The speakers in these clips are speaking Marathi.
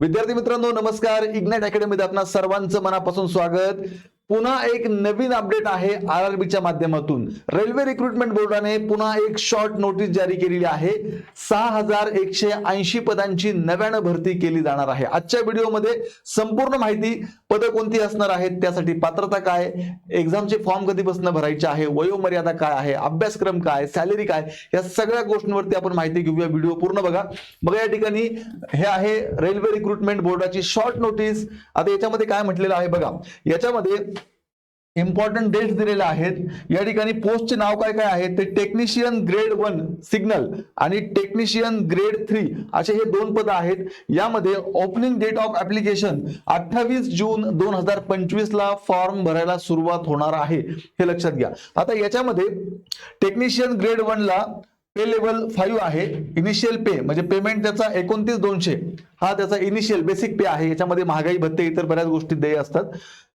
विद्यार्थी मित्रांनो नमस्कार. इग्नाइट अकॅडमीमध्ये आपणा सर्वांचं मनापासून स्वागत. पुन्हा एक नवीन अपडेट आहे आर आर बीच्या माध्यमातून रेल्वे रिक्रुटमेंट बोर्डाने पुन्हा एक शॉर्ट नोटीस जारी केलेली आहे. सहा हजार एकशे ऐंशी पदांची नव्यानं भरती केली जाणार आहे. आजच्या व्हिडिओमध्ये संपूर्ण माहिती पदं कोणती असणार आहेत त्यासाठी पात्रता काय एक्झामचे फॉर्म कधीपासून भरायचे आहे वयोमर्यादा काय आहे अभ्यासक्रम काय सॅलरी काय या सगळ्या गोष्टींवरती आपण माहिती घेऊया. व्हिडिओ पूर्ण बघा. बघा या ठिकाणी हे आहे रेल्वे रिक्रुटमेंट बोर्डाची शॉर्ट नोटीस आता याच्यामध्ये काय म्हटलेलं आहे बघा. याच्यामध्ये इम्पॉर्टंट डेट्स दिलेल्या आहेत. या ठिकाणी पोस्टचे नाव काय काय आहे? ते टेक्निशियन ग्रेड वन सिग्नल आणि टेक्निशियन ग्रेड थ्री असे हे दोन पद आहेत. यामध्ये ओपनिंग डेट ऑफ ऍप्लिकेशन अठ्ठावीस जून दोन हजार पंचवीस ला फॉर्म भरायला सुरुवात होणार आहे. हे लक्षात घ्या. आता याच्यामध्ये टेक्निशियन ग्रेड वन ला पे लेवल फाईव्ह आहे. इनिशियल पे म्हणजे पेमेंट त्याचा एकोणतीस दोनशे. हा त्याचा इनिशियल बेसिक पे आहे. याच्यामध्ये महागाई भत्ते इतर बऱ्याच गोष्टी देय असतात.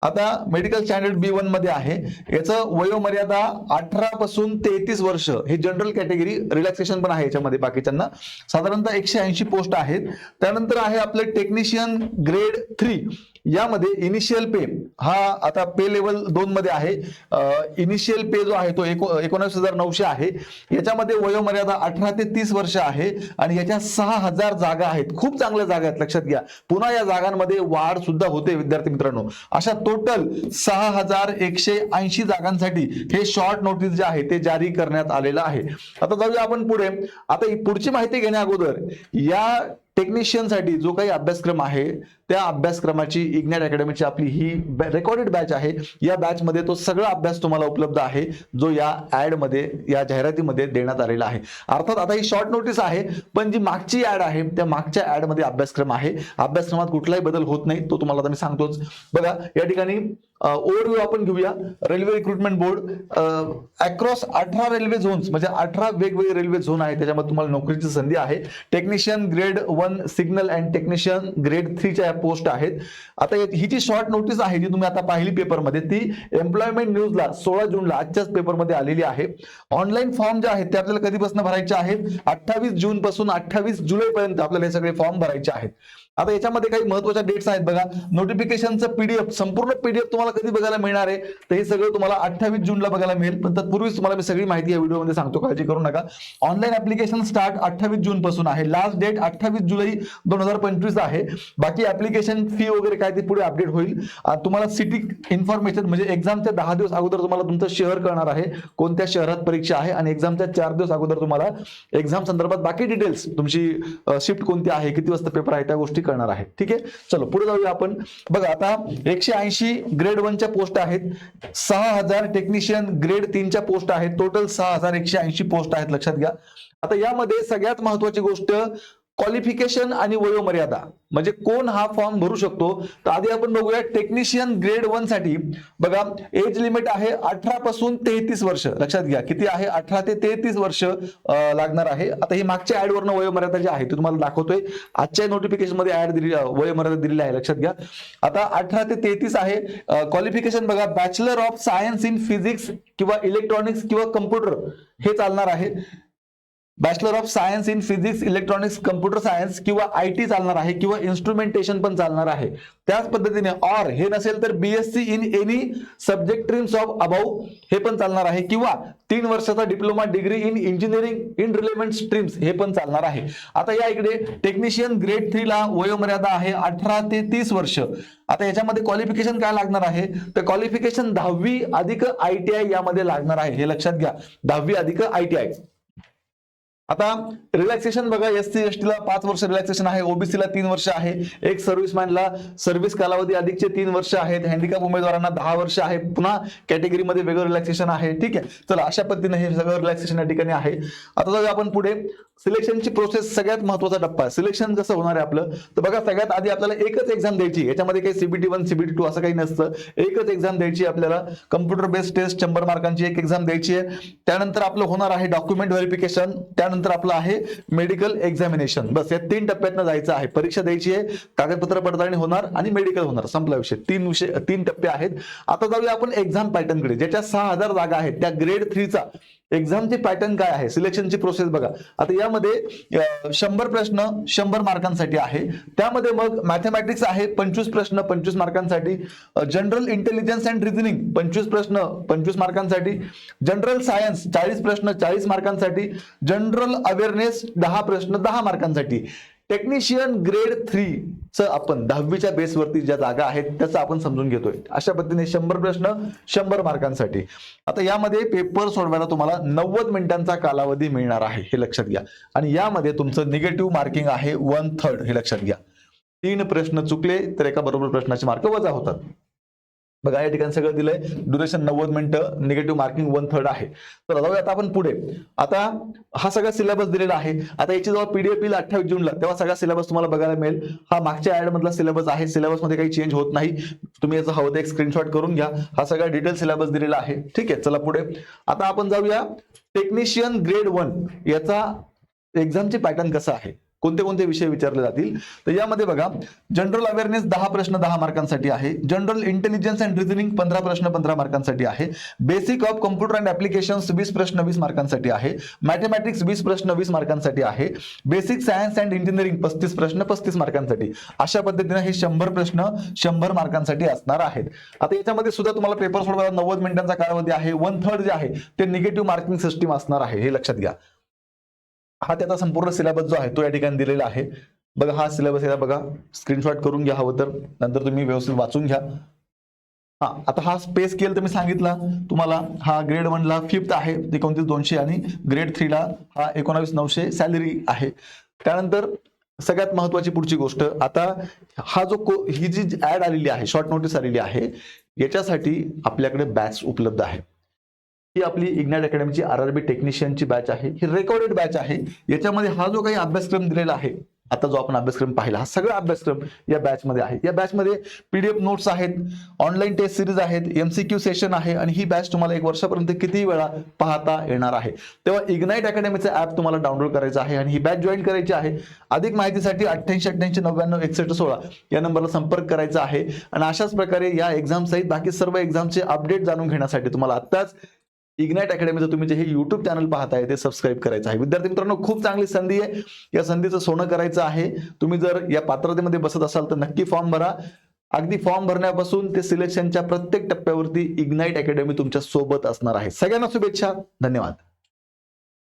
आता मेडिकल स्टँडर्ड बी वनमध्ये आहे. याचं वयोमर्यादा अठरा पासून तेहतीस वर्ष हे जनरल कॅटेगरी रिलॅक्सेशन पण आहे याच्यामध्ये बाकीच्यांना. साधारणतः एकशे ऐंशी पोस्ट आहेत. त्यानंतर आहे आपलं टेक्निशियन ग्रेड थ्री यामध्ये इनिशियल पे हा आता पे लेवल दोन मध्ये आहे. इनिशियल पे जो आहे तो एको एकोणीस हजार नऊशे आहे. याच्यामध्ये वयोमर्यादा अठरा ते तीस वर्ष आहे आणि याच्या सहा हजार जागा आहेत. खूप चांगल्या जागा आहेत. लक्षात घ्या. पुन्हा या जागांमध्ये वाढ सुद्धा होते विद्यार्थी मित्रांनो. अशा तो टोटल सहा हजार एकशे ऐंशी जागांसाठी हे शॉर्ट नोटीस जे आहे ते जारी करण्यात आलेलं आहे. आता जाऊया आपण पुढे. आता पुढची माहिती घेण्या अगोदर या टेक्निशियनसाठी जो काही अभ्यासक्रम आहे त्या अभ्यासक्रमाची इग्नॅट अकॅडमीची आपली ही रेकॉर्डेड बॅच आहे. या बॅच मध्ये तो सगळा अभ्यास तुम्हाला उपलब्ध आहे जो या ऍडमध्ये या जाहिरातीमध्ये देण्यात आलेला आहे. अर्थात आता ही शॉर्ट नोटीस आहे पण जी मागची ऍड आहे त्या मागच्या ऍडमध्ये अभ्यासक्रम आहे. अभ्यासक्रमात कुठलाही बदल होत नाही तो तुम्हाला आता मी सांगतोच. बघा या ठिकाणी ओव्हरव्ह्यू आपण घेऊया. रेल्वे रिक्रुटमेंट बोर्ड अक्रॉस अठरा रेल्वे झोन्स म्हणजे अठरा वेगवेगळे रेल्वे झोन आहे त्याच्यामध्ये तुम्हाला नोकरीची संधी आहे. Technician grade one signal and technician grade थ्रीच्या post आहेत. आता ही जी शॉर्ट नोटीस आहे जी तुम्ही आता पाहिली पेपरमध्ये ती एम्प्लॉयमेंट न्यूजला सोळा जूनला आजच्याच पेपरमध्ये आलेली आहे. ऑनलाईन फॉर्म जे आहेत ते आपल्याला कधीपासून भरायचे आहेत? अठ्ठावीस जून पासून अठ्ठावीस जुलैपर्यंत आपल्याला हे सगळे फॉर्म भरायचे आहेत. आता याच्यामध्ये काही महत्त्वाच्या डेट्स आहेत बघा. नोटिफिकेशनचं पीडीएफ संपूर्ण पीडीएफ तुम्हाला कधी बघायला मिळणार आहे तर हे सगळं तुम्हाला अठ्ठावीस जूनला बघायला मिळेल. पण तत्पूर्वीच तुम्हाला मी सगळी माहिती या व्हिडिओमध्ये सांगतो काळजी करू नका. ऑनलाईन ऍप्लिकेशन स्टार्ट अठ्ठावीस जून पासून आहे. लास्ट डेट अठ्ठावीस जुलै दोन हजार पंचवीस आहे. बाकी ऍप्लिकेशन फी वगैरे काय ते पुढे अपडेट होईल. तुम्हाला सिटी इन्फॉर्मेशन म्हणजे एक्झामच्या दहा दिवस अगोदर तुम्हाला तुमचं शहर कळणार आहे. कोणत्या शहरात परीक्षा आहे आणि एक्झामच्या चार दिवस अगोदर तुम्हाला एक्झाम संदर्भात बाकी डिटेल्स तुमची शिफ्ट कोणती आहे किती वाजता पेपर आहे त्या गोष्टी कळणार आहे. ठीक आहे? चलो पुढे जाऊया आपण. बघा आता एकशे ऐंशी ग्रेड वनच्या पोस्ट आहेत. सहा हजार टेक्निशियन ग्रेड तीनच्या पोस्ट आहेत. टोटल सहा हजार एकशे ऐंशी पोस्ट आहेत. लक्षात घ्या. आता यामध्ये सगळ्यात महत्वाची गोष्ट क्वालिफिकेशन आणि वयोमर्यादा. म्हणजे कोण हा फॉर्म भरू शकतो? तर आधी आपण बघूया टेक्निशियन ग्रेड वनसाठी. बघा एज लिमिट आहे अठरा पासून तेहतीस वर्ष. लक्षात घ्या किती आहे? अठरा ते तेहतीस वर्ष लागणार आहे. आता ही मागच्या ऍड वरनं वयोमर्यादा जी आहे ती तुम्हाला दाखवतोय. आजच्या नोटिफिकेशनमध्ये ऍड दिली वयोमर्यादा दिलेली आहे लक्षात घ्या. आता अठरा ते तेहतीस आहे क्वालिफिकेशन बघा bachelor of science in physics किंवा इलेक्ट्रॉनिक्स किंवा कम्प्युटर हे चालणार आहे. Bachelor of science in physics electronics computer science किंवा आय टी चालणार आहे किंवा इन्स्ट्रुमेंटेशन पण चालणार आहे. त्याच पद्धतीने ऑर हे नसेल तर BSc in any subject streams of above हे पण चालणार आहे. किंवा तीन वर्षाचा diploma degree in engineering in relevant streams हे पण चालणार आहे. आता या इकडे टेक्निशियन ग्रेड थ्री ला वयोमर्यादा आहे अठरा ते तीस वर्ष. आता याच्यामध्ये क्वालिफिकेशन काय लागणार आहे? तर क्वालिफिकेशन दहावी अधिक आय टी आय यामध्ये लागणार आहे. हे लक्षात घ्या. दहावी अधिक आय टी आय आता रिलॅक्सेशन बघा एस सी एस ला पाच वर्ष रिलॅक्सेशन आहे ओबीसीला तीन वर्ष आहे. एक सर्व्हिसमॅनला सर्व्हिस कालावधी अधिकचे तीन वर्ष आहेत. हँडिकॅप उमेदवारांना दहा वर्ष आहे पुन्हा कॅटेगरीमध्ये वेगळं रिलॅक्सेशन आहे. ठीक आहे? चला अशा पद्धतीने हे सगळं रिलॅक्सेशन या ठिकाणी आहे. आता जाऊया आपण पुढे. सिलेक्शनची प्रोसेस सगळ्यात महत्त्वाचा टप्पा सिलेक्शन जसं होणार आहे आपलं तर बघा सगळ्यात आधी आपल्याला एकच एक्झाम द्यायची याच्यामध्ये काही सीबीटी वन सीबीटी टू असं काही नसतं. एकच एक्झाम द्यायची आपल्याला. कम्प्युटर बेस्ड टेस्ट शंभर मार्कांची एक एक्झाम द्यायची आहे. त्यानंतर आपलं होणार आहे डॉक्युमेंट व्हेरिफिकेशन त्यानंतर आपलं आहे मेडिकल एक्झामिनेशन बस या तीन टप्प्यातनं जायचं आहे. परीक्षा द्यायची आहे कागदपत्र पडताळणी होणार आणि मेडिकल होणार. संपला विषय. तीन विषय तीन टप्पे आहेत. आता जाऊया आपण एक्झाम पॅटर्नकडे ज्याच्या सहा हजार जागा आहेत त्या ग्रेड थ्रीचा एक्झामची पॅटर्न काय आहे? सिलेक्शनची प्रोसेस बघा. आता यामध्ये शंभर प्रश्न शंभर मार्कांसाठी आहे. त्यामध्ये मग मॅथमॅटिक्स आहे पंचवीस प्रश्न पंचवीस मार्कांसाठी. जनरल इंटेलिजन्स अँड रिझनिंग पंचवीस प्रश्न पंचवीस मार्कांसाठी. जनरल सायन्स चाळीस प्रश्न चाळीस मार्कांसाठी. जनरल अवेअरनेस दहा प्रश्न दहा मार्कांसाठी. टेक्निशियन ग्रेड थ्री च आपण दहावीच्या बेसवरती ज्या जागा आहेत त्याचं आपण समजून घेतोय. अशा पद्धतीने शंभर प्रश्न शंभर मार्कांसाठी. आता यामध्ये पेपर सोडवायला तुम्हाला नव्वद मिनिटांचा कालावधी मिळणार आहे हे लक्षात घ्या. आणि यामध्ये तुमचं निगेटिव्ह मार्किंग आहे वन थर्ड हे लक्षात घ्या. तीन प्रश्न चुकले तर एका बरोबर प्रश्नाचे मार्क वजा होतात. बघा या ठिकाणी सगळं दिलंय. ड्युरेशन नव्वद मिनिटं निगेटिव्ह मार्किंग वन थर्ड आहे. तर जाऊया आता आपण पुढे. आता हा सगळा सिलेबस दिलेला आहे. आता याची जेव्हा पीडीएफ येईल अठ्ठावीस जूनला तेव्हा सगळा सिलेबस तुम्हाला बघायला मिळेल. हा मागच्या ऍड मधला सिलेबस आहे. सिलेबसमध्ये काही चेंज होत नाही. तुम्ही याचं हवं ते एक स्क्रीनशॉट करून घ्या. हा सगळा डिटेल सिलेबस दिलेला आहे. ठीक आहे चला पुढे. आता आपण जाऊया. टेक्निशियन ग्रेड वन याचा एक्झामचे पॅटर्न कसा आहे? कोणते कोणते विषय विचारले जातील? तर यामध्ये बघा जनरल अवेअरनेस दहा प्रश्न दहा मार्कांसाठी आहे. जनरल इंटेलिजन्स अँड रिझनिंग पंधरा प्रश्न पंधरा मार्कांसाठी आहे. Basic of computer and application वीस प्रश्न वीस मार्कांसाठी आहे. मॅथमॅटिक्स वीस प्रश्न वीस मार्कांसाठी आहे. बेसिक सायन्स अँड इंजिनिअरिंग पस्तीस प्रश्न पस्तीस मार्कांसाठी. अशा पद्धतीने हे शंभर प्रश्न शंभर मार्कांसाठी असणार आहेत. आता याच्यामध्ये सुद्धा तुम्हाला पेपर सोडवायला नव्वद मिनिटांचा कालावधी आहे. वन थर्ड जे आहे ते निगेटिव्ह मार्किंग सिस्टीम असणार आहे. हे लक्षात घ्या. हा त्याचा संपूर्ण सिलेबस जो आहे तो या ठिकाणी दिलेला आहे. बघा हा सिलेबस आहे बघा स्क्रीनशॉट करून घ्या हवं तर. नंतर तुम्ही व्यवस्थित वाचून घ्या. हा आता हा स्पेस स्केल तर मी सांगितला. तुम्हाला हा ग्रेड वनला फिफ्थ आहे एकोणतीस दोनशे आणि ग्रेड थ्रीला हा एकोणावीस नऊशे सॅलरी आहे. त्यानंतर सगळ्यात महत्वाची पुढची गोष्ट आता हा जो को ही जी ऍड आलेली आहे शॉर्ट नोटीस आलेली आहे याच्यासाठी आपल्याकडे बॅच उपलब्ध आहे. ही आपली इग्नाइट अकॅडमीची आर आर बी टेक्निशियनची बॅच आहे. ही रेकॉर्डेड बॅच आहे. याच्यामध्ये हा जो काही अभ्यासक्रम दिलेला आहे आता जो आपण अभ्यासक्रम पाहिला हा सगळा अभ्यासक्रम या बॅच मध्ये आहे. या बॅच मध्ये पीडीएफ नोट्स आहेत ऑनलाईन टेस्ट सिरीज आहेत एमसीक्यू सेशन आहे आणि ही बॅच तुम्हाला एक वर्षापर्यंत किती वेळा पाहता येणार आहे. तेव्हा इग्नाइट अकॅडमीचं ऍप तुम्हाला डाउनलोड करायचं आहे आणि ही बॅच जॉईन करायची आहे. अधिक माहितीसाठी अठ्ठ्याऐंशी अठ्ठ्याऐंशी नव्याण्णव एकसष्ट सोळा या नंबरला संपर्क करायचा आहे. आणि अशाच प्रकारे या एक्झाम सहित बाकी सर्व एक्झामचे अपडेट जाणून घेण्यासाठी तुम्हाला आत्ताच इग्नाइट अकॅडमीचं तुम्ही जे हे युट्यूब चॅनल पाहताय ते सबस्क्राईब करायचं आहे. विद्यार्थी मित्रांनो खूप चांगली संधी आहे. या संधीचं सोनं करायचं आहे. तुम्ही जर या पात्रतेमध्ये बसत असाल तर नक्की फॉर्म भरा. अगदी फॉर्म भरण्यापासून ते सिलेक्शनच्या प्रत्येक टप्प्यावरती इग्नाइट अकॅडमी तुमच्यासोबत असणार आहे. सगळ्यांना शुभेच्छा. धन्यवाद.